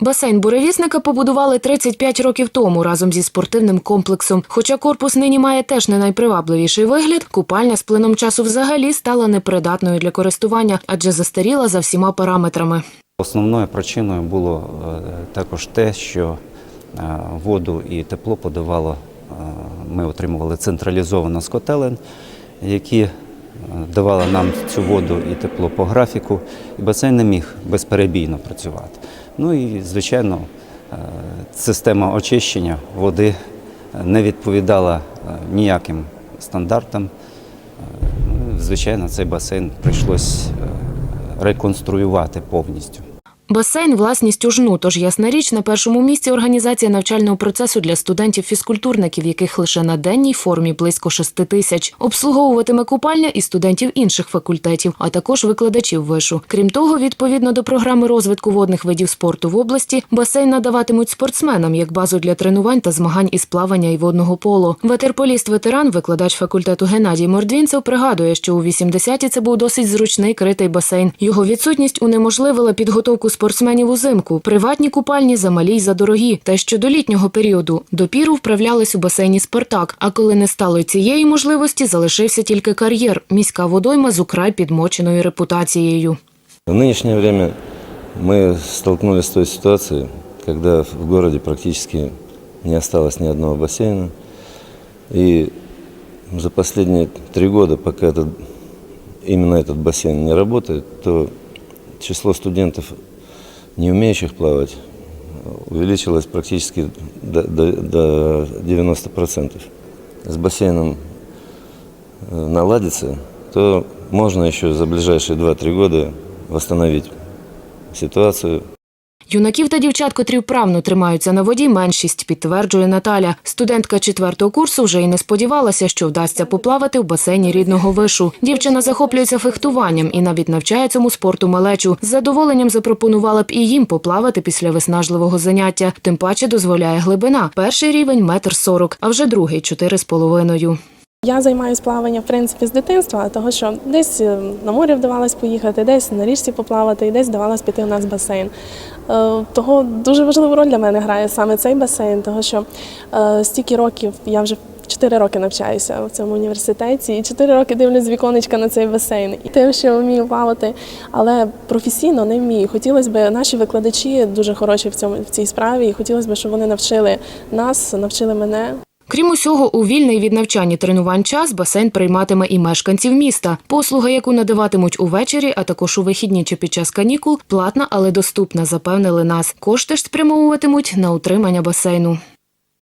Басейн буревісника побудували 35 років тому разом зі спортивним комплексом. Хоча корпус нині має теж не найпривабливіший вигляд, купальня з плином часу взагалі стала непридатною для користування, адже застаріла за всіма параметрами. Основною причиною було е, також те, що е, воду і тепло подавало, е, ми отримували централізовано з котелень, які давали нам цю воду і тепло по графіку, і басейн не міг безперебійно працювати. Ну і, звичайно, е, система очищення води не відповідала е, ніяким стандартам. Е, ну, Звичайно, цей басейн прийшлось е, реконструювати повністю. Басейн власністю жну, тож ясна річ на першому місці організація навчального процесу для студентів-фізкультурників, яких лише на денній формі близько 6 тисяч. Обслуговуватиме купальня і студентів інших факультетів, а також викладачів вишу. Крім того, відповідно до програми розвитку водних видів спорту в області, басейн надаватимуть спортсменам як базу для тренувань та змагань із плавання і водного поло. Ветерполіст-ветеран, викладач факультету Геннадій Мордвінцев, пригадує, що у 80-ті це був досить зручний критий басейн. Його відсутність унеможливила підготовку спортсменів узимку. Приватні купальні замалі й задорогі. Та що до літнього періоду допіру вправлялись у басейні Спартак. А коли не стало цієї можливості, залишився тільки кар'єр міська водойма з украй підмоченою репутацією. В нынешнее время мы столкнулись с той ситуацией, когда в городе практически не осталось ни одного бассейна. И за последние три года, пока этот, именно этот бассейн не работает, то число студентов, Не умеющих плавать, увеличилось практически до, до, до 90%. С бассейном э, наладится, то можно еще за ближайшие 2-3 года восстановить ситуацию. Юнаків та дівчат, котрі вправно тримаються на воді, меншість, підтверджує Наталя. Студентка четвертого курсу вже й не сподівалася, що вдасться поплавати в басейні рідного вишу. Дівчина захоплюється фехтуванням і навіть навчає цьому спорту малечу. З задоволенням запропонувала б і їм поплавати після виснажливого заняття. Тим паче дозволяє глибина. Перший рівень метр сорок, а вже другий чотири з половиною. Я займаюся плаванням в принципі з дитинства, того що десь е, на море вдавалось поїхати, десь на річці поплавати, і десь вдавалось піти у нас в басейн. Е, Того дуже важливу роль для мене грає саме цей басейн, того що е, стільки років я вже. Чотири роки навчаюся в цьому університеті, і чотири роки дивлюсь віконечка на цей басейн. І тим, що вмію плавати, але професійно не вмію. Хотілося б, наші викладачі дуже хороші в цьому в цій справі, і хотілося б, щоб вони навчили нас, навчили мене. Крім усього, у вільний від навчання тренувань час басейн прийматиме і мешканців міста. Послуга, яку надаватимуть увечері, а також у вихідні чи під час канікул, платна, але доступна, запевнили нас. Кошти ж спрямовуватимуть на утримання басейну.